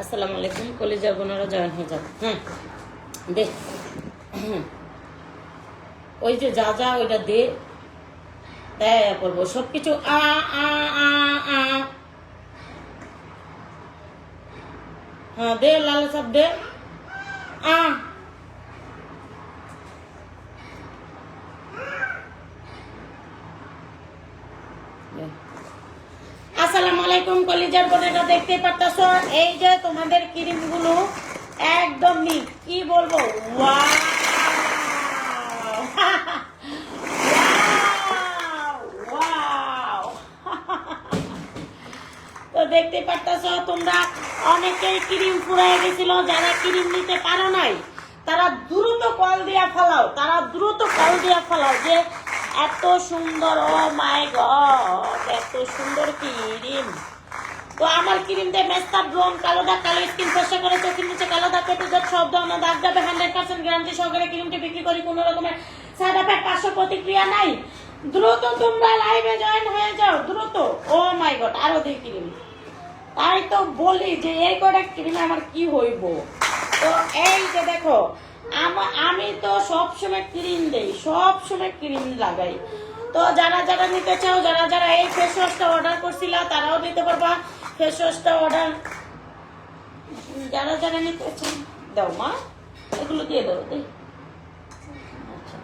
আসসালামু আলাইকুম, কলেজের বোনেরা জয়েন হয়ে যাবে। হ্যাঁ দে। ওই যে যা যা ওইটা দে, দেয়া করব সব কিছু আ আ আ আ। হ্যাঁ দে, লাল সব দে। আ দে। আসসালামু আলাইকুম কলিজার বোনেরা দেখতে পারতাছ? এই যে তোমাদের ক্রিমগুলো একদম নি কি বলব? দেখতে পারতাছ, তোমরা অনেকেই ক্রিম ফুরাই গেছিল, যারা ক্রিম নিতে পারো নাই, তারা দ্রুত কল দিয়া ফেলাও, তারা দ্রুত কল দিয়া ফেলাও যে এত সুন্দর, ও মাই গড, এত সুন্দর ক্রিম। তো আমার ক্রিম দিয়ে মেস্তা ব্রন কালো দাগ, কালো স্কিন ফসা করে চোখের নিচে কালো দাগ পেটে যাক সব ধরনের দাগ যাবে হান্ড্রেড পার্সেন্ট গ্যারান্টি সহকারে ক্রিমটি বিক্রি করি, কোনো রকমের সাইড এফেক্ট পার্শ্ব প্রতিক্রিয়া নাই। দ্রুত তোমরা লাইভে জয়েন হয়ে যাও, দ্রুত। ও মাই গড আরও দিই ক্রিম। তাই তো বলি যে এই কটা ক্রিমে আমার কি হইব? তো এই যে দেখো, আমা- তো সব সময় ক্রিম দেই সব সময় ক্রিম লাগাই। তো যারা যারা নিতে চাও, যারা যারা এই ফেস ওয়াশটা অর্ডার করছিল, তারাও নিতে পারবা। ফেস ওয়াশটা অর্ডার। যারা যারা নিতে চাও দাও মা এগুলো দিয়ে দাও দে। আচ্ছা।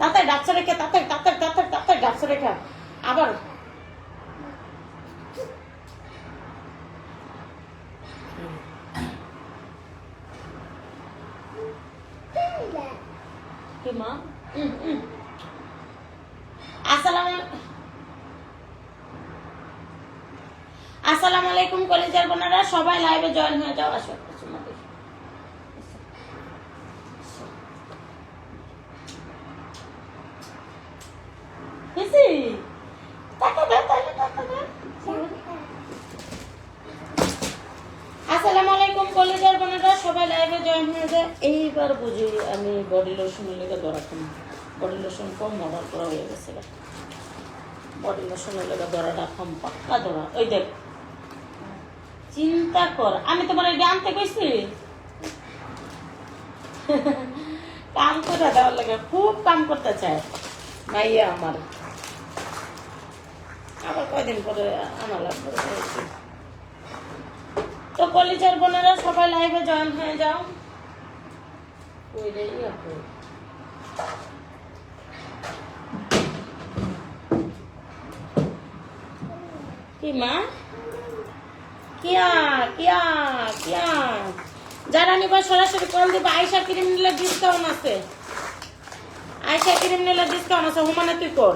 তাতে ডাক্তার রেখে তাতে তাতে তাতে তাতে ডাক্তার রেখা আবার। কি মা? হুম, হুম। আসসালামু আসসালামু আলাইকুম কলেজের বোনেরা, সবাই লাইভে জয়েন হয়ে যাও আসো যায় এইবার বুঝি আমি বডি লোশনের লেগে দরা বডি লোশন কম অর্ডার করা হয়ে গেছে বডি লোশনের লেগে দরাটা খাম পাক্কা দরা ওই দেখ চিন্তা কর। আমি তোমার এটা আনতে কইছি? কাম করে দেওয়ার লাগে, খুব কাম করতে চায়। মাইয়া আমার। আবার কয়দিন পরে আমার লাগবে তো কলিজার বোনেরা সবাই লাইভে জয়েন হয়ে যাও। কি মা? কিয়া কিয়া কিয়া। যারা নিবা সরাসরি কল দিবা আয়সা ক্রিম নিলে ডিসকাউন্ট আছে। আয়সা ক্রিম নিলে ডিসকাউন্ট আছে হুমানে তুই কর।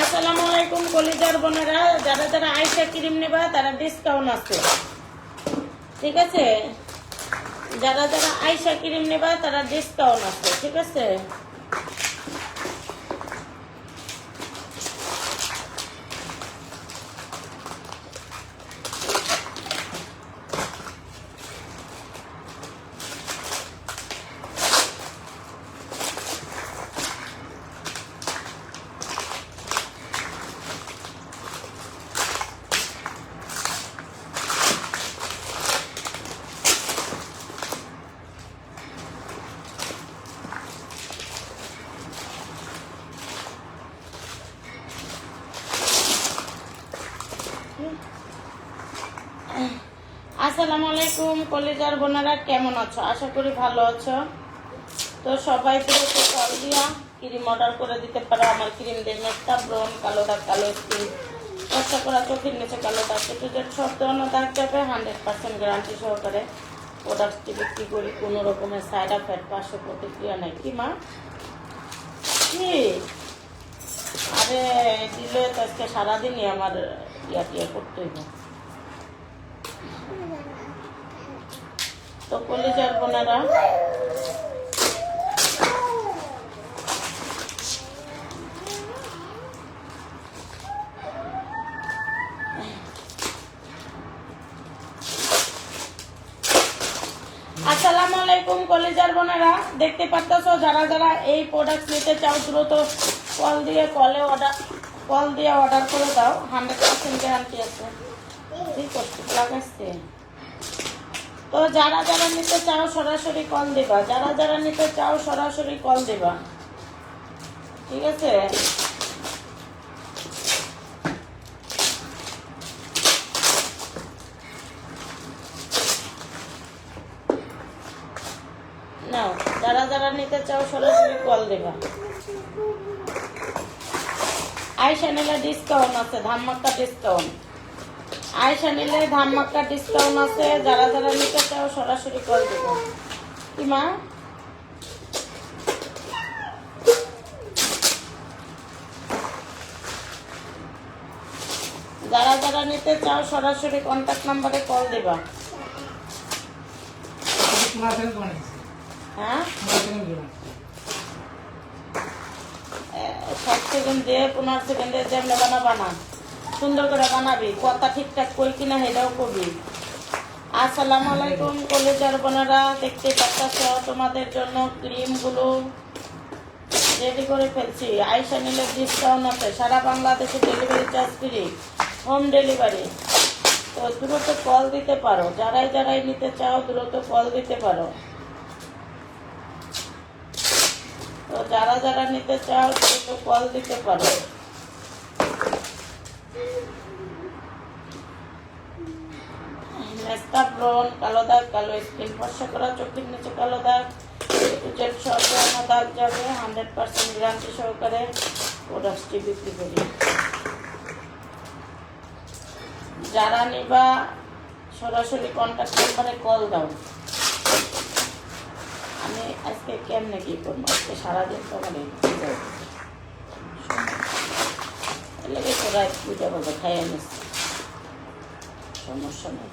আসসালামু আলাইকুম, কলিজার বোনেরা। যারা যারা আয়সা ক্রিম নেবা, তারা ডিসকাউন্ট আছে। ঠিক আছে? যারা যারা আয়সা ক্রিম নেবা, তারা ডিসকাউন্ট আছে, ঠিক আছে? আসসালামু আলাইকুম, কলিজার বোনেরা কেমন আছো? আশা করি ভালো আছো। তো সবাই তো কল দিয়া ক্রিম অর্ডার করে দিতে পারো। আমার ক্রিম দিয়ে মেকটা ব্রন কালো দাগ কালো স্কিন কষ্ট করা চোখের নিচে কালো দাগ একটু যে সব ধরনের দাগ যাবে হান্ড্রেড পার্সেন্ট গ্যারান্টি সহকারে প্রোডাক্টটি বিক্রি করি। কোনো রকমের সাইড এফেক্ট পার্শ্ব প্রতিক্রিয়া নেই। কি মা? কি? আরে, দিলে তো আজকে সারাদিনই আমার ইয়া টিয়া করতে হইব। তো কলিজার বোনেরা। আসসালামু আলাইকুম, কলেজার বোনেরা। দেখতে পারতেছো, যারা যারা এই প্রোডাক্ট নিতে চাও, দ্রুত কল দিয়ে কলে অর্ডার কল দিয়ে অর্ডার করে দাও। হান্ড্রেড পার্সেন্ট গ্যারান্টি আছে। ঠিক আছে লাগাচ্ছে তো যারা যারা নিতে চাও সরাসরি কল দিবা। যারা যারা নিতে চাও সরাসরি কল দিবা। ঠিক আছে? নাও, যারা যারা নিতে চাও সরাসরি কল দিবা। আয়সা নিলে ডিসকাউন্ট আছে ধামাক্কা ডিসকাউন্ট আয়সা নিলে ধামাক্কা ডিসকাউন্ট আছে, যারা যারা নিতে চাও সরাসরি কল দেবো। কি মা? যারা যারা নিতে চাও সরাসরি কন্ট্যাক্ট নাম্বারে কল দিবা। হ্যাঁ? সাত সেকেন্ড দিয়ে পনেরো সেকেন্ডে যেমনি বানাবা না। সুন্দর করে বানাবি, কথা ঠিকঠাক কই কিনা সেটাও করবি আসসালামু আলাইকুম, কলেজার বোনেরা, দেখতে পাচ্ছ তোমাদের জন্য ক্রিমগুলো রেডি করে ফেলছি। আইসা নিলে ডিসকাউন্ট আছে, সারা বাংলাদেশে delivery charge free home delivery তো দ্রুত কল দিতে পারো, যারাই যারাই নিতে চাও দ্রুত কল দিতে পারো। তো যারা যারা নিতে চাও দ্রুত কল দিতে পারো। ব্রন কালো দাগ, কালো স্কিন, ফর্সা করা, চোখের নিচে কালো দাগ জেল সরকার দাগ যাবে, হান্ড্রেড পার্সেন্ট গ্যারান্টি সহকারে প্রোডাক্টটি বিক্রি করি। যারা নিবা, সরাসরি কন্ট্যাক্ট নাম্বারে কল দাও। আমি আজকে কেমনে কি করব? আজকে সারাদিন তো আমার লেগে তো রাত দুটা বাজে খাই আনিস সমস্যা নেই।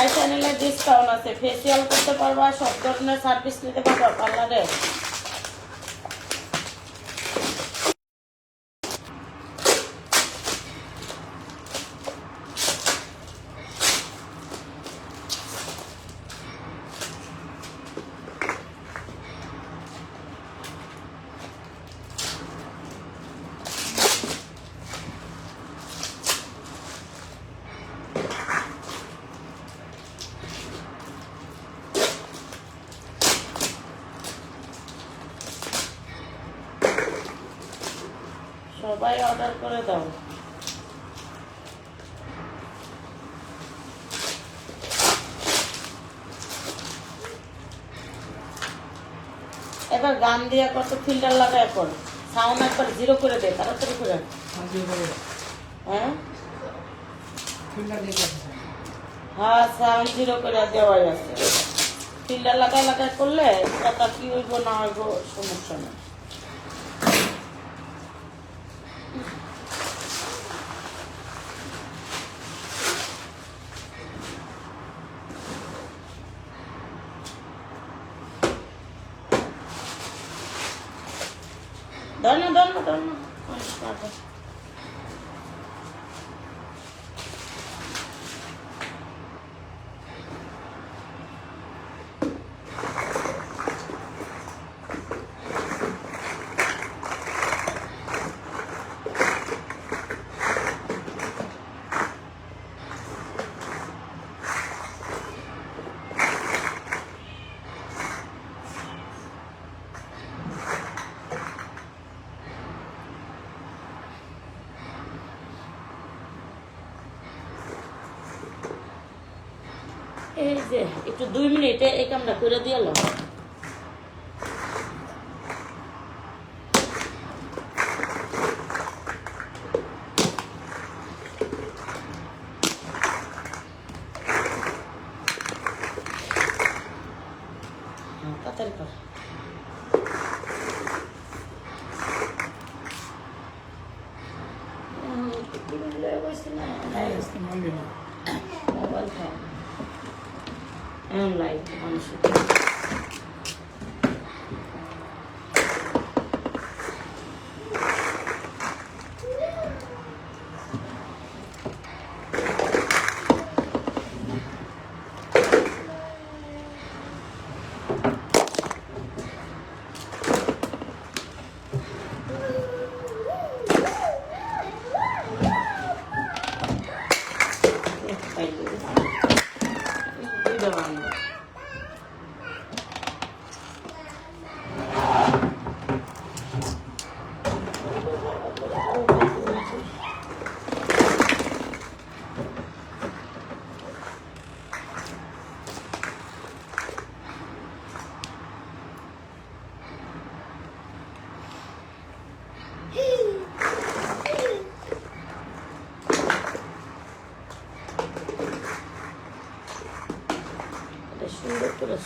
আইসা নিলে ডিসকাউন্ট আছে। ফেসিয়াল করতে পারবা সব ধরনের সার্ভিস নিতে পারবা পার্লারে সবাই অর্ডার করে দাও। এবার গান দিয়া কত ফিল্টার লাগায় কর সাউন্ড একবার জিরো করে দে, তাড়াতাড়ি করে। হ্যাঁ? করতে হ্যাঁ সাউন্ড জিরো করে দেওয়াই আছে। ফিল্টার লাগায় লাগায় করলে কথা কি হইব না হইব, সমস্যা নেই। ধর না ধর না ধর এই যে একটু দুই মিনিটে এই কামটা করে দিয়ে এলো হ্যাঁ, তাড়াতাড়ি কর। হুম, কি এমন লাইভ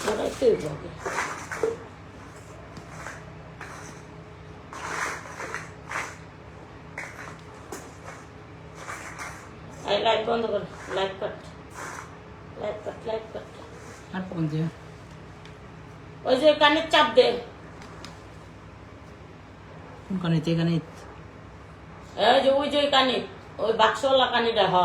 সুন্দর করে সরাইতে লাইট বন্ধ কর light cut light cut light cut আর কোন দিয়ে? ওই যে কানের চাপ দে। কোন কানে এখানে এই যে ওই যে কানি ওই বাক্সওয়ালা কানিটা হ।